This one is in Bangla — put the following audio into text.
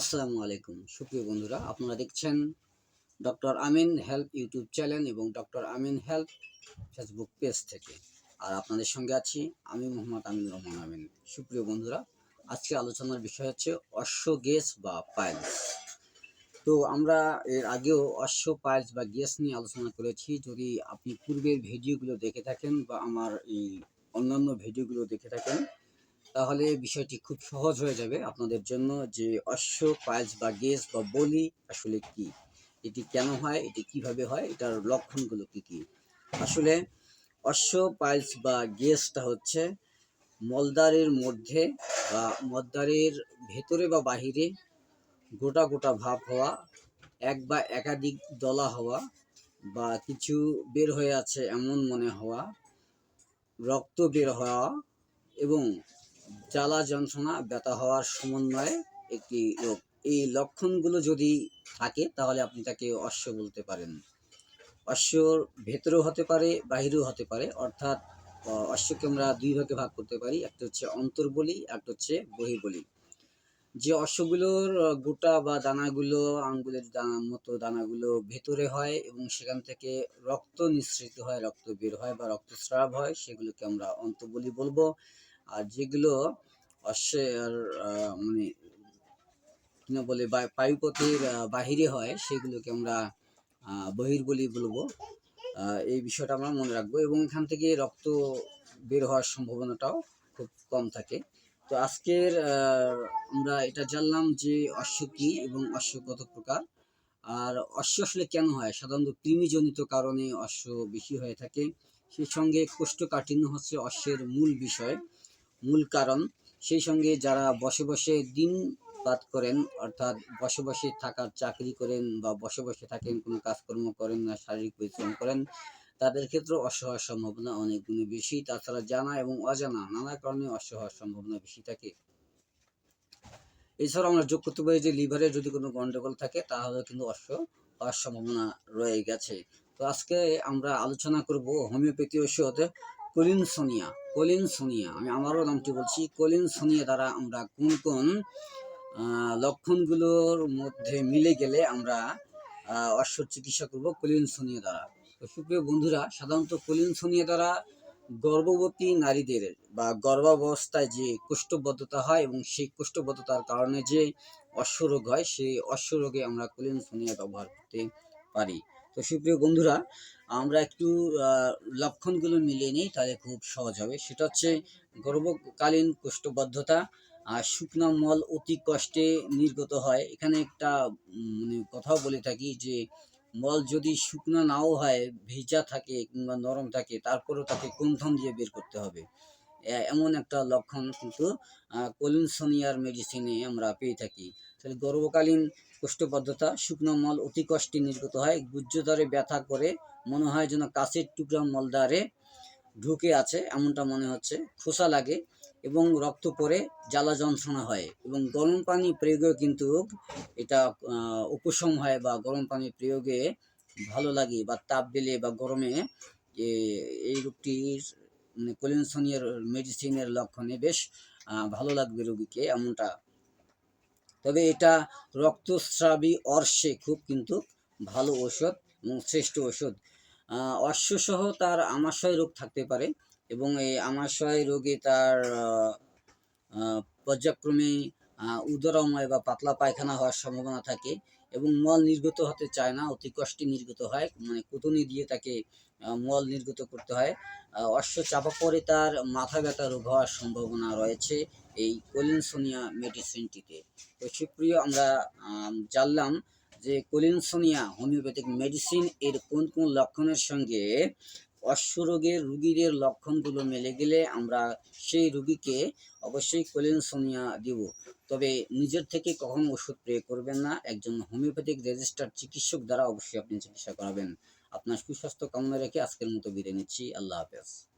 আসসালামু আলাইকুম। সুপ্রিয় বন্ধুরা, আপনারা দেখছেন doctor Amin help YouTube channel এবং doctor Amin help Facebook page থেকে। আর আপনাদের সঙ্গে আছি আমি মোহাম্মদ আমিন রহমান আমিন। সুপ্রিয় বন্ধুরা, আজকে আলোচনার বিষয় হচ্ছে অশ্ব গেস বা পাইলস। তো আমরা এর আগেও অশ্ব পাইলস বা গ্যাস নিয়ে আলোচনা করেছি। যদি আপনি পূর্বের ভিডিওগুলো দেখে থাকেন বা আমার এই অন্যান্য ভিডিওগুলো দেখে থাকেন তাহলে বিষয়টি খুব সহজ হয়ে যাবে আপনাদের জন্য যে অশ্ব পাইলস বা গেস বা বলি আসলে কি? এটি কেন হয়? এটি কীভাবে হয়? এটার লক্ষণগুলো কি কি? আসলে অশ্ব পাইলস বা গেসটা হচ্ছে মলদারের মধ্যে বা মলদারের ভেতরে বা বাহিরে গোটা গোটা ভাব হওয়া, এক বা একাধিক দলা হওয়া বা কিছু বের হয়ে আছে এমন মনে হওয়া, রক্ত বের হওয়া এবং জ্বালা যন্ত্রণা, ব্যথা হওয়ার সমন্বয়ে একটি রোগ। এই লক্ষণগুলো যদি থাকে, তাহলে আপনি তাকে অশ্ব বলতে পারেন। অশ্বর ভেতরেও হতে পারে, বাহিরেও হতে পারে। অর্থাৎ অশ্বকে আমরা দুই ভাগে ভাগ করতে পারি। একটা হচ্ছে অন্তর্বলি, একটা হচ্ছে বহির্বলি। যে অশ্বগুলোর গোটা বা দানাগুলো, আঙ্গুলের দানা মতো দানাগুলো ভেতরে হয় এবং সেখান থেকে রক্ত নিঃসৃত হয়, রক্ত বের হয় বা রক্তস্রাব হয়, সেগুলোকে আমরা অন্তর্বলি বলব। আর যেগুলো অশ্বের আহ, মানে কিনা বলে বায়ুপথের বাহিরে হয় সেগুলোকে আমরা বহির্বলি বলব। এই বিষয়টা আমরা মনে রাখব এবং এখান থেকে রক্ত বের হওয়ার সম্ভাবনাটাও খুব কম থাকে। তো আজকের আমরা এটা জানলাম যে অশ্ব কি এবং অশ্ব কত প্রকার। আর অশ্ব আসলে কেন হয়? সাধারণত কৃমিজনিত কারণে অশ্ব বেশি হয়ে থাকে। সেই সঙ্গে কোষ্ঠকাঠিন্য হচ্ছে অশ্বের মূল বিষয়। মূল কারণ। সেই সঙ্গে যারা বসে বসে দিন পাত করেন, অর্থাৎ বসে বসে থাকার চাকরি করেন বা বসে বসে থাকেন, কোনো কাজকর্ম করেন না, শারীরিক পরিশ্রম করেন, তাদের ক্ষেত্রে হওয়ার সম্ভাবনা অনেক বেশি। তাছাড়া জানা এবং অজানা নানা কারণে হওয়ার সম্ভাবনা বেশি থাকে। এছাড়াও আমরা যোগ করতে পারি যে, লিভারে যদি কোনো গন্ডগোল থাকে তাহলে কিন্তু অশ্ব হওয়ার সম্ভাবনা রয়ে গেছে। তো আজকে আমরা আলোচনা করব হোমিওপ্যাথি ওষুধ কলিনসোনিয়া কলিনসোনিয়া আমি আমারও নামটি বলছি কলিনসোনিয়া দ্বারা আমরা কোন কোন লক্ষণগুলোর মধ্যে মিলে গেলে আমরা অশ্ব চিকিৎসা করব কলিনসোনিয়া দ্বারা। তো সুপ্রিয় বন্ধুরা, সাধারণত কলিনসোনিয়া দ্বারা গর্ভবতী নারীদের বা গর্ভাবস্থায় যে কোষ্ঠবদ্ধতা হয় এবং সেই কোষ্ঠবদ্ধতার কারণে যে অশ্বরোগ হয়, সেই অশ্বরোগে আমরা কলিনসোনিয়া ব্যবহার করতে পারি। তো সুপ্রিয় বন্ধুরা, আমরা একটু লক্ষণগুলো মিলিয়ে নিই, তাহলে খুব সহজ হবে। সেটা হচ্ছে গর্ভকালীন কোষ্ঠবদ্ধতা আর শুকনো মল অতি কষ্টে নির্গত হয়। এখানে একটা মানে কথাও বলে থাকি যে, মল যদি শুকনো নাও হয়, ভেজা থাকে কিংবা নরম থাকে, তারপরেও তাকে কুন্থন দিয়ে বের করতে হবে। এমন একটা লক্ষণ কিন্তু কলিনসোনিয়ার মেডিসিনে আমরা পেয়ে থাকি। তাহলে গর্ভকালীন কোষ্ঠবদ্ধতা, শুকনো মল অতি কষ্টে নির্গত হয় গুজ্জদ্বারে ব্যথা করে, মনে হয় যেন কাছের টুকরা মলদ্বারে ঢুকে আছে, এমনটা মনে হচ্ছে, খোসা লাগে এবং রক্ত পরে জ্বালা যন্ত্রণা হয় এবং গরম পানি প্রয়োগেও কিন্তু এটা উপশম হয় বা গরম পানি প্রয়োগে ভালো লাগে বা তাপ দিলে বা গরমে এই রোগটির কলিনসোনিয়ার মেডিসিনের লক্ষণে বেশ ভালো লাগবে রোগীকে এমনটা। তবে এটা রক্তস্রাবী অর্শে খুব কিন্তু ভালো ঔষধ এবং শ্রেষ্ঠ ওষুধ অশ্বসহ তার আমাশয় রোগ থাকতে পারে এবং এই আমাশয় রোগে তার পর্যায়ক্রমে উদরময় বা পাতলা পায়খানা হওয়ার সম্ভাবনা থাকে। এবং মল নির্গত হতে চায় না, অতি কষ্টে নির্গত হয়। মানে কুতুনি দিয়ে তাকে মল নির্গত করতে হয়। অশ্ব চাপা পরে তার মাথা ব্যথা রোগ হওয়ার সম্ভাবনা রয়েছে এই কলিনসোনিয়া মেডিসিনটিতে। তো সুপ্রিয়, আমরা জানলাম যে কলিনসোনিয়া হোমিওপ্যাথিক মেডিসিন এর কোন কোন লক্ষণের সঙ্গে অশ্বরোগের রুগীদের লক্ষণগুলো মেলে গেলে আমরা সেই রুগীকে অবশ্যই কোলেনসোনিয়া দিব। তবে নিজের থেকে কখনো ওষুধ প্রয়োগ করবেন না। একজন হোমিওপ্যাথিক রেজিস্টার চিকিৎসক দ্বারা অবশ্যই আপনি চিকিৎসা করাবেন। আপনার সুস্বাস্থ্য কামনা রেখে আজকের মতো বিদায় নিচ্ছি। আল্লাহ হাফেজ।